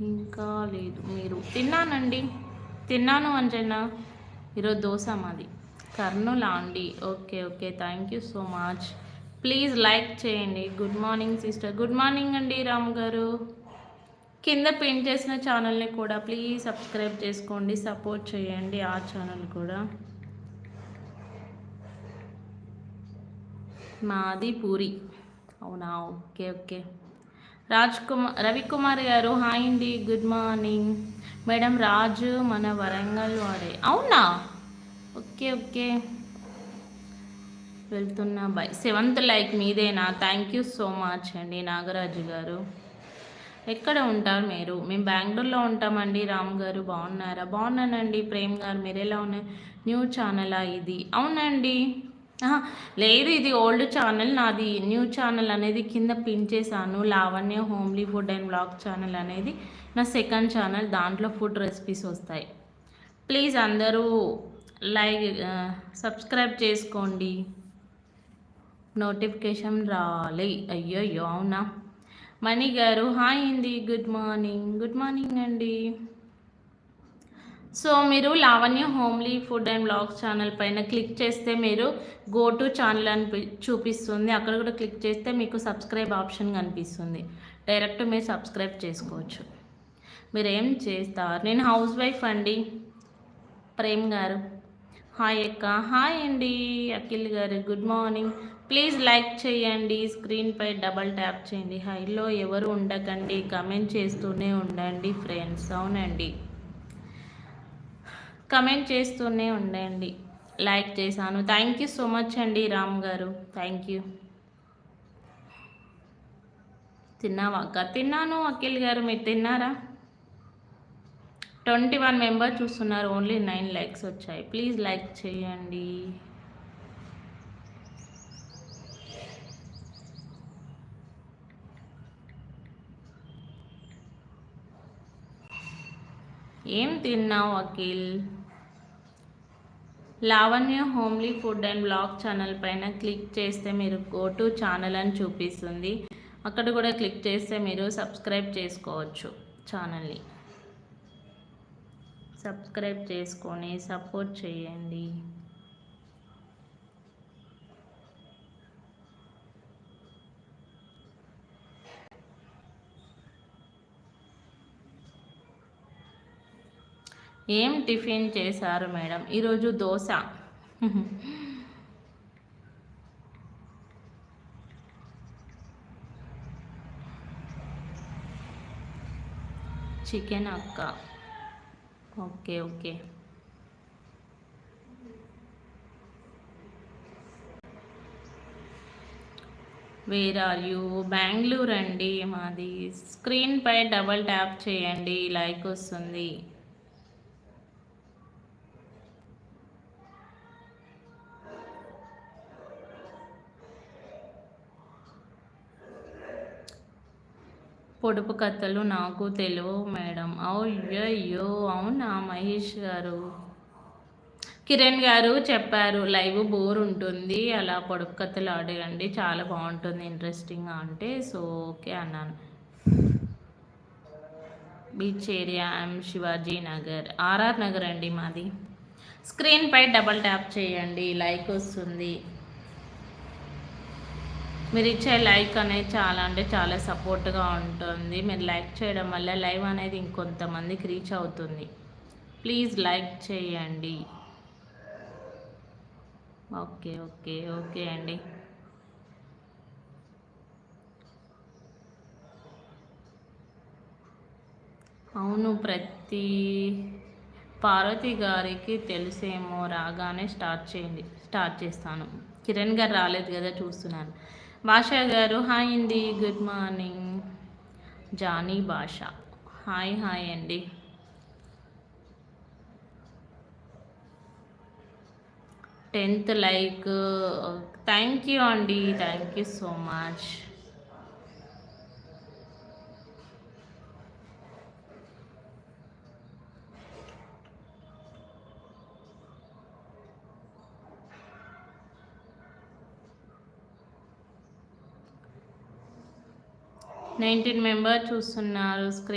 ఇంకా లేదు. మీరు తిన్నానండి. తిన్నాను అంజనా ఈరోజు దోశ మాది. కర్నూలా అండి. Okay okay. Thank you so much. Please like చేయండి. Good morning sister. Good morning అండి రాము గారు. కింద పిన్ చేసిన ఛానల్ని కూడా ప్లీజ్ సబ్స్క్రైబ్ చేసుకోండి. సపోర్ట్ చేయండి ఆ ఛానల్ కూడా. మాది పూరి. అవునా? Okay okay. Raj Kumar Ravikumar garu hi అండి గుడ్ మార్నింగ్. మేడం రాజు మన వరంగల్ వాడే అవునా? Okay okay. వెళ్తున్నా బాయ్ సెవెంత్ లైక్ మీదేనా? థ్యాంక్ యూ సో మచ్ అండి నాగరాజు గారు. ఎక్కడ ఉంటారు మీరు? మేము బెంగళూరులో ఉంటామండి రామ్ గారు. బాగున్నారా? బాగున్నానండి ప్రేమ్ గారు. మీరు ఎలా ఉన్నారు? న్యూ ఛానలా ఇది. అవునండి లేదు ఇది ఓల్డ్ ఛానల్ నాది న్యూ ఛానల్ అనేది కింద పిన్ చేశాను. Lavanya homely food and blog channel అనేది నా సెకండ్ ఛానల్. దాంట్లో ఫుడ్ రెసిపీస్ వస్తాయి. ప్లీజ్ అందరూ లైక్ సబ్స్క్రైబ్ చేసుకోండి. నోటిఫికేషన్ రాలే. అయ్యో అయ్యో అవునా? మణి గారు హాయ్ అండి. Good morning. గుడ్ మార్నింగ్ అండి. సో మీరు Lavanya homely food and blog channel పైన క్లిక్ చేస్తే మీరు గో టు ఛానల్ అని చూపిస్తుంది. అక్కడ కూడా క్లిక్ చేస్తే మీకు సబ్స్క్రైబ్ ఆప్షన్ కనిపిస్తుంది. డైరెక్ట్ మీరు సబ్స్క్రైబ్ చేసుకోవచ్చు. మీరు ఏం చేస్తారు? నేను హౌస్ వైఫ్ అండి. ప్రేమ్ గారు. హాయ్ అక్క. హాయ్ అండి. అఖిల్ గారు. Good morning. ప్లీజ్ లైక్ చేయండి. స్క్రీన్పై డబల్ ట్యాప్ చేయండి. హైలో ఎవరు ఉండకండి. కమెంట్ చేస్తూనే ఉండండి ఫ్రెండ్స్. అవునండి. కమెంట్ చేస్తూనే ఉండండి. లైక్ చేశాను. థ్యాంక్ యూ సో మచ్ అండి రామ్ గారు. Thank you. తిన్నావా? అక్క తిన్నాను అఖిల్ గారు. మీరు తిన్నారా? ట్వంటీ వన్ మెంబర్ చూస్తున్నారు. ఓన్లీ నైన్ లైక్స్ వచ్చాయి. ప్లీజ్ లైక్ చేయండి. ఏం తిన్నావు Akhil? Lavanya homely food and blog channel పైన క్లిక్ చేస్తే మీరు గో టు ఛానల్ అని చూపిస్తుంది. అక్కడ కూడా క్లిక్ చేస్తే మీరు సబ్స్క్రైబ్ చేసుకోవచ్చు ఛానల్ని. సబ్స్క్రైబ్ చేసుకొని సపోర్ట్ చేయండి. ఏం టిఫిన్ చేశారు మేడం? ఈరోజు దోశ. చికెన్ అక్క. Okay okay. Where are you? Bengaluru అండి మాది స్క్రీన్పై డబల్ ట్యాప్ చేయండి. లైక్ వస్తుంది. పొడుపు కథలు నాకు తెలియవు మేడం. అయ్యో అవునా మహేష్ గారు? కిరణ్ గారు చెప్పారు లైవ్ బోర్ ఉంటుంది అలా పొడుపు కథలు ఆడేయండి చాలా బాగుంటుంది ఇంట్రెస్టింగ్గా అంటే సో ఓకే అన్నాను. Beach area I'm Shivaji Nagar. R R Nagar అండి మాది. స్క్రీన్పై డబల్ ట్యాప్ చేయండి లైక్ వస్తుంది. మీరు ఇచ్చే లైక్ అనేది చాలా అంటే చాలా సపోర్ట్గా ఉంటుంది. మీరు లైక్ చేయడం వల్ల లైవ్ అనేది ఇంకొంతమందికి రీచ్ అవుతుంది. ప్లీజ్ లైక్ చేయండి. ఓకే ఓకే ఓకే అండి. అవును ప్రతి పార్వతి గారికి తెలిసేమో రాగానే స్టార్ట్ చేయండి స్టార్ట్ చేస్తాను. కిరణ్ గారు రాలేదు కదా చూస్తున్నాను. భాష గారు హాయ్ అండి good morning. Johnny Basha. Hi hi అండి. టెన్త్ లైక్ థ్యాంక్ యూ అండి thank you so much. Nineteen member చూస్తున్నారు. స్క్రీన్